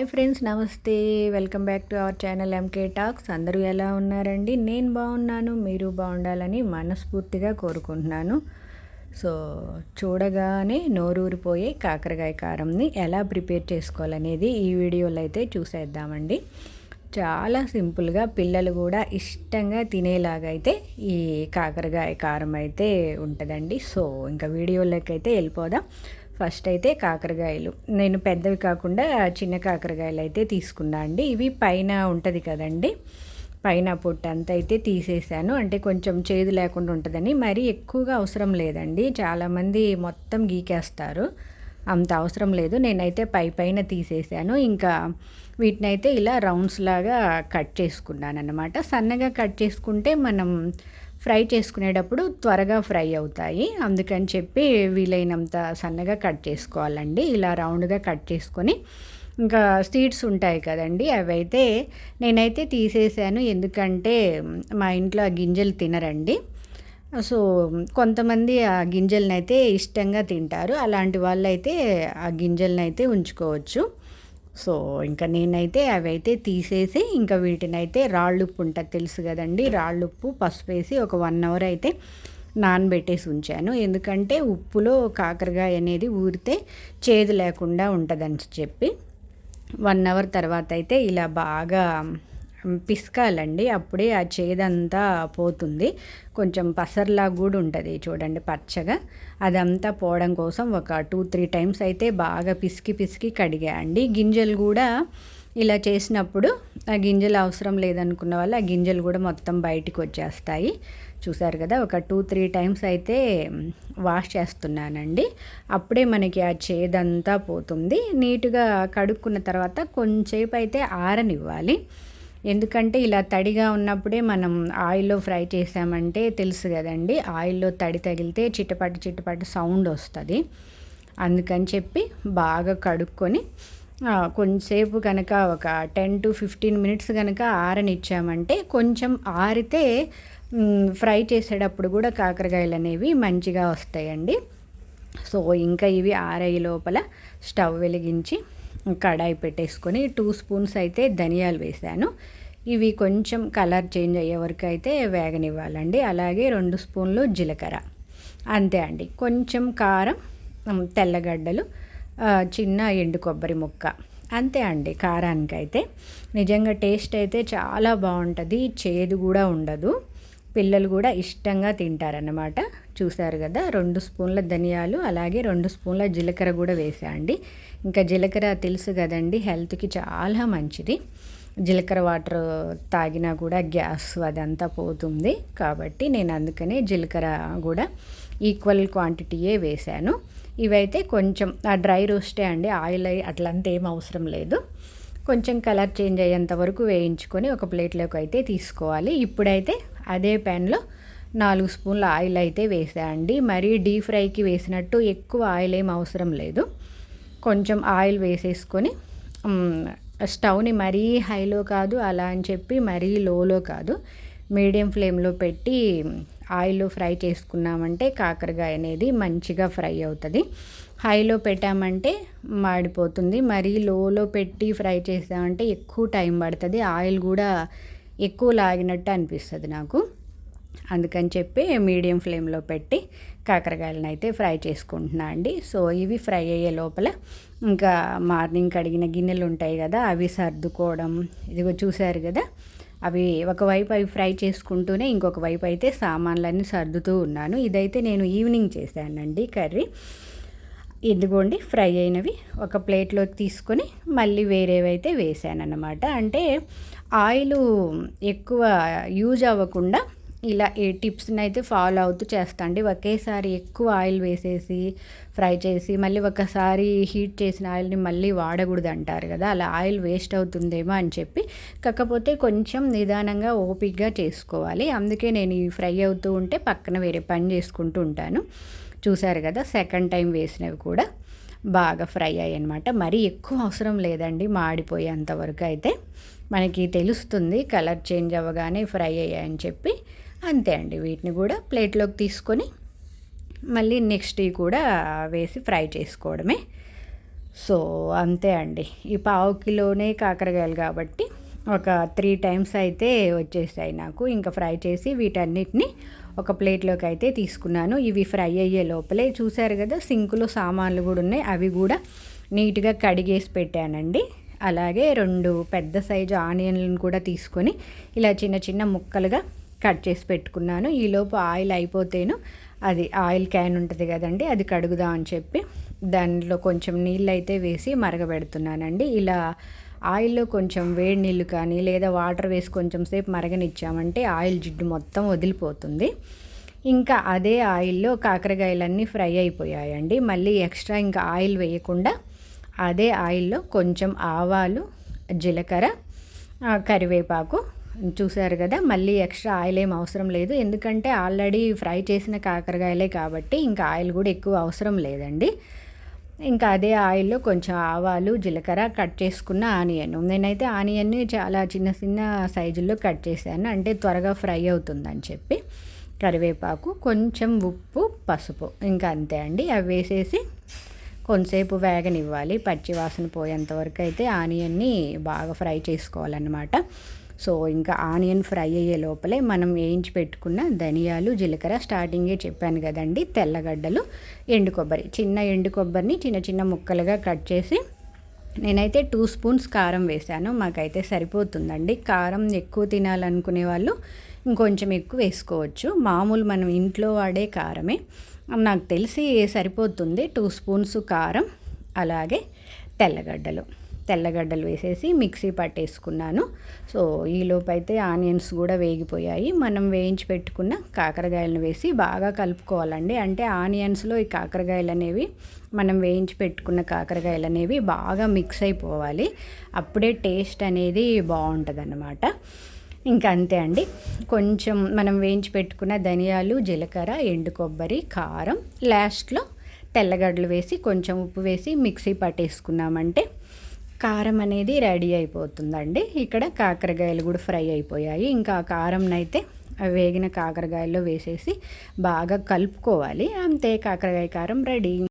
Hi friends నమస్తే. Welcome back to our channel MK talks అందరూ ఎలా ఉన్నారండి? నేను బాగున్నాను మీరు బాగుండాలని మనస్ఫూర్తిగా కోరుకుంటున్నాను. సో చూడగానే నోరూరిపోయే కాకరకాయ కారంని ఎలా ప్రిపేర్ చేసుకోవాలనేది ఈ వీడియోలో అయితే చూసేద్దామండి. చాలా సింపుల్గా పిల్లలు కూడా ఇష్టంగా తినేలాగా అయితే ఈ కాకరకాయ కారం అయితే ఉంటుందండి. సో ఇంకా వీడియోలోకి అయితే వెళ్ళిపోదాం. ఫస్ట్ అయితే కాకరకాయలు. నేను పెద్దవి కాకుండా చిన్న కాకరకాయలు అయితే తీసుకున్నా అండి. ఇవి పైన ఉంటుంది కదండి. పైన పొట్టు అంతా అయితే తీసేసాను. అంటే కొంచెం చేదు లేకుండా ఉంటుందని. మరీ ఎక్కువగా అవసరం లేదండి. చాలామంది మొత్తం గీకేస్తారు. అంత అవసరం లేదు. నేనైతే పై పైన తీసేసాను. ఇంకా వీటిని అయితే ఇలా రౌండ్స్ లాగా కట్ చేసుకున్నాను అనమాట సన్నగా కట్ చేసుకుంటే మనం ఫ్రై చేసుకునేటప్పుడు త్వరగా ఫ్రై అవుతాయి. అందుకని చెప్పి వీలైనంత సన్నగా కట్ చేసుకోవాలండి. ఇలా రౌండ్గా కట్ చేసుకొని ఇంకా సీడ్స్ ఉంటాయి కదండి అవి అయితే నేనైతే తీసేసాను. ఎందుకంటే మా ఇంట్లో ఆ గింజలు తినరండి. సో కొంతమంది ఆ గింజలనైతే ఇష్టంగా తింటారు. అలాంటి వాళ్ళు అయితే ఆ గింజలనైతే ఉంచుకోవచ్చు. సో ఇంకా నేనైతే అవైతే తీసేసి ఇంకా వీటినైతే రాళ్ళుప్పు ఉంటుంది తెలుసు కదండి. రాళ్ళుప్పు పసుపు వేసి ఒక వన్ అవర్ అయితే నానబెట్టేసి ఉంచాను. ఎందుకంటే ఉప్పులో కాకరకాయ అనేది ఊరితే చేదు లేకుండా ఉంటుందని చెప్పి వన్ అవర్ తర్వాత అయితే ఇలా బాగా పిసకాలండి. అప్పుడే ఆ చేదంతా పోతుంది. కొంచెం పసర్లా కూడా ఉంటుంది చూడండి పచ్చగా. అదంతా పోవడం కోసం ఒక టూ త్రీ టైమ్స్ అయితే బాగా పిసికి పిసికి కడిగా అండి. గింజలు కూడా ఇలా చేసినప్పుడు ఆ గింజలు అవసరం లేదనుకున్న వాళ్ళు ఆ గింజలు కూడా మొత్తం బయటికి వచ్చేస్తాయి. చూసారు కదా ఒక టూ త్రీ టైమ్స్ అయితే వాష్ చేస్తున్నానండి. అప్పుడే మనకి ఆ చేదంతా పోతుంది. నీట్గా కడుక్కున్న తర్వాత కొంచెంసేపు అయితే ఆరనివ్వాలి. ఎందుకంటే ఇలా తడిగా ఉన్నప్పుడే మనం ఆయిల్లో ఫ్రై చేసామంటే తెలుసు కదండి ఆయిల్లో తడి తగిలితే చిట్టపాటు చిట్టపాటు సౌండ్ వస్తుంది. అందుకని చెప్పి బాగా కడుక్కొని కొంచెంసేపు కనుక ఒక టెన్ టు ఫిఫ్టీన్ మినిట్స్ కనుక ఆరనిచ్చామంటే కొంచెం ఆరితే ఫ్రై చేసేటప్పుడు కూడా కాకరకాయలు అనేవి మంచిగా వస్తాయండి. సో ఇంకా ఇవి ఆరయ్యే లోపల స్టవ్ వెలిగించి కడాయి పెట్టేసుకొని టూ స్పూన్స్ అయితే ధనియాలు వేసాను. ఇవి కొంచెం కలర్ చేంజ్ అయ్యే వరకు అయితే వేగనివ్వాలండి. అలాగే రెండు స్పూన్లు జీలకర్ర. అంతే అండి. కొంచెం కారం తెల్లగడ్డలు చిన్న ఎండు కొబ్బరి ముక్క. అంతే అండి కారానికి అయితే నిజంగా టేస్ట్ అయితే చాలా బాగుంటుంది. చేదు కూడా ఉండదు. పిల్లలు కూడా ఇష్టంగా తింటారన్నమాట. చూసారు కదా రెండు స్పూన్ల ధనియాలు అలాగే రెండు స్పూన్ల జీలకర్ర కూడా వేసా అండి ఇంకా జీలకర్ర తెలుసు కదండి హెల్త్కి చాలా మంచిది. జీలకర్ర వాటర్ తాగినా కూడా గ్యాస్ అదంతా పోతుంది. కాబట్టి నేను అందుకనే జీలకర్ర కూడా ఈక్వల్ క్వాంటిటీయే వేశాను. ఇవైతే కొంచెం ఆ డ్రై రోస్టే అండి ఆయిల్ అట్లంతా ఏం అవసరం లేదు. కొంచెం కలర్ చేంజ్ అయ్యేంత వరకు వేయించుకొని ఒక ప్లేట్లోకి అయితే తీసుకోవాలి. ఇప్పుడైతే అదే ప్యాన్లో నాలుగు స్పూన్ల ఆయిల్ అయితే వేసేయండి. మరీ డీప్ ఫ్రైకి వేసినట్టు ఎక్కువ ఆయిల్ ఏం అవసరం లేదు. కొంచెం ఆయిల్ వేసేసుకొని స్టవ్ని మరీ హైలో కాదు అలా అని చెప్పి మరీ లోలో కాదు మీడియం ఫ్లేమ్లో పెట్టి ఆయిల్ ఫ్రై చేసుకున్నామంటే కాకరకాయ అనేది మంచిగా ఫ్రై అవుతుంది. హైలో పెట్టామంటే మాడిపోతుంది. మరీ లోలో పెట్టి ఫ్రై చేసామంటే ఎక్కువ టైం పడుతుంది. ఆయిల్ కూడా ఎక్కువ లాగినట్టు అనిపిస్తుంది నాకు. అందుకని చెప్పి మీడియం ఫ్లేమ్లో పెట్టి కాకరకాయలను అయితే ఫ్రై చేసుకుంటున్నా అండి. సో ఇవి ఫ్రై అయ్యే లోపల ఇంకా మార్నింగ్ కడిగిన గిన్నెలు ఉంటాయి కదా అవి సర్దుకోవడం ఇదిగో చూశారు కదా అవి ఒకవైపు అవి ఫ్రై చేసుకుంటూనే ఇంకొక వైపు అయితే సామాన్లన్నీ సర్దుతూ ఉన్నాను. ఇదైతే నేను ఈవినింగ్ చేశానండి కర్రీ. ఇదిగోండి ఫ్రై అయినవి ఒక ప్లేట్లోకి తీసుకొని మళ్ళీ వేరేవైతే వేసాను అనమాట అంటే ఆయిల్ ఎక్కువ యూజ్ అవ్వకుండా ఇలా ఈ టిప్స్ని అయితే ఫాలో అవుతూ చేస్తా అండి. ఒకేసారి ఎక్కువ ఆయిల్ వేసేసి ఫ్రై చేసి మళ్ళీ ఒకసారి హీట్ చేసిన ఆయిల్ని మళ్ళీ వాడకూడదు అంటారు కదా అలా ఆయిల్ వేస్ట్ అవుతుందేమో అని చెప్పి. కాకపోతే కొంచెం నిదానంగా ఓపిక్గా చేసుకోవాలి. అందుకే నేను ఈ ఫ్రై అవుతూ ఉంటే పక్కన వేరే పని చేసుకుంటూ ఉంటాను. చూసారు కదా సెకండ్ టైం వేసినవి కూడా బాగా ఫ్రై అయ్యాయి అనమాట మరీ ఎక్కువ అవసరం లేదండి మాడిపోయేంతవరకు అయితే. మనకి తెలుస్తుంది కలర్ చేంజ్ అవ్వగానే ఫ్రై అయ్యాయని చెప్పి. అంతే అండి వీటిని కూడా ప్లేట్లోకి తీసుకొని మళ్ళీ నెక్స్ట్ కూడా వేసి ఫ్రై చేసుకోవడమే. సో అంతే అండి. ఈ పావు కిలోనే కాకరకాయలు కాబట్టి ఒక త్రీ టైమ్స్ అయితే వచ్చేసాయి నాకు. ఇంకా ఫ్రై చేసి వీటన్నిటిని ఒక ప్లేట్లోకి అయితే తీసుకున్నాను. ఇవి ఫ్రై అయ్యే లోపలే చూశారు కదా సింకులో సామాన్లు కూడా ఉన్నాయి. అవి కూడా నీట్గా కడిగేసి పెట్టానండి. అలాగే రెండు పెద్ద సైజు ఆనియన్లను కూడా తీసుకొని ఇలా చిన్న చిన్న ముక్కలుగా కట్ చేసి పెట్టుకున్నాను. ఈలోపు ఆయిల్ అయిపోతేను అది ఆయిల్ క్యాన్ ఉంటుంది కదండి అది కడుగుదా అని చెప్పి దానిలో కొంచెం నీళ్ళు అయితే వేసి మరగబెడుతున్నానండి. ఇలా ఆయిల్లో కొంచెం వేడి నీళ్ళు కానీ లేదా వాటర్ వేసి కొంచెం సేపు మరగనిచ్చామంటే ఆయిల్ జిడ్డు మొత్తం వదిలిపోతుంది. ఇంకా అదే ఆయిల్లో కాకరకాయలన్నీ ఫ్రై అయిపోయాయండి. మళ్ళీ ఎక్స్ట్రా ఇంకా ఆయిల్ వేయకుండా అదే ఆయిల్లో కొంచెం ఆవాలు జీలకర్ర కరివేపాకు. చూసారు కదా మళ్ళీ ఎక్స్ట్రా ఆయిల్ ఏం అవసరం లేదు. ఎందుకంటే ఆల్రెడీ ఫ్రై చేసిన కాకరకాయలే కాబట్టి ఇంకా ఆయిల్ కూడా ఎక్కువ అవసరం లేదండి. ఇంకా అదే ఆయిల్లో కొంచెం ఆవాలు జీలకర్ర కట్ చేసుకున్న ఆనియన్. నేనైతే ఆనియన్ని చాలా చిన్న చిన్న సైజుల్లో కట్ చేశాను. అంటే త్వరగా ఫ్రై అవుతుందని చెప్పి. కరివేపాకు కొంచెం ఉప్పు పసుపు. ఇంకా అంతే అండి. అవి వేసేసి కొంతసేపు వేగనివ్వాలి. పచ్చి వాసన పోయేంత వరకు అయితే ఆనియన్ని బాగా ఫ్రై చేసుకోవాలన్నమాట. సో ఇంకా ఆనియన్ ఫ్రై అయ్యే లోపలే మనం వేయించి పెట్టుకున్న ధనియాలు జీలకర్ర స్టార్టింగే చెప్పాను కదండి. తెల్లగడ్డలు ఎండు కొబ్బరి. చిన్న ఎండు కొబ్బరిని చిన్న చిన్న ముక్కలుగా కట్ చేసి నేనైతే టూ స్పూన్స్ కారం వేశాను మాకైతే సరిపోతుందండి. కారం ఎక్కువ తినాలనుకునే వాళ్ళు ఇంకొంచెం ఎక్కువ వేసుకోవచ్చు. మామూలు మనం ఇంట్లో వాడే కారమే. నాకు తెలిసి సరిపోతుంది టూ స్పూన్స్ కారం అలాగే తెల్లగడ్డలు. తెల్లగడ్డలు వేసేసి మిక్సీ పట్టేసుకున్నాను. సో ఈలోపు అయితే ఆనియన్స్ కూడా వేగిపోయాయి. మనం వేయించి పెట్టుకున్న కాకరకాయలను వేసి బాగా కలుపుకోవాలండి. అంటే ఆనియన్స్లో ఈ కాకరకాయలు అనేవి మనం వేయించి పెట్టుకున్న కాకరకాయలు అనేవి బాగా మిక్స్ అయిపోవాలి. అప్పుడే టేస్ట్ అనేది బాగుంటుంది అన్నమాట ఇంకా అంతే అండి. కొంచెం మనం వేయించి పెట్టుకున్న ధనియాలు జీలకర్ర ఎండు కొబ్బరి కారం లాస్ట్లో తెల్లగడ్డలు వేసి కొంచెం ఉప్పు వేసి మిక్సీ పట్టేసుకున్నామంటే కారం అనేది రెడీ అయిపోతుందండి. ఇక్కడ కాకరకాయలు కూడా ఫ్రై అయిపోయాయి. ఇంకా కారంనైతే వేగిన కాకరకాయల్లో వేసేసి బాగా కలుపుకోవాలి. అంతే కాకరకాయ కారం రెడీ.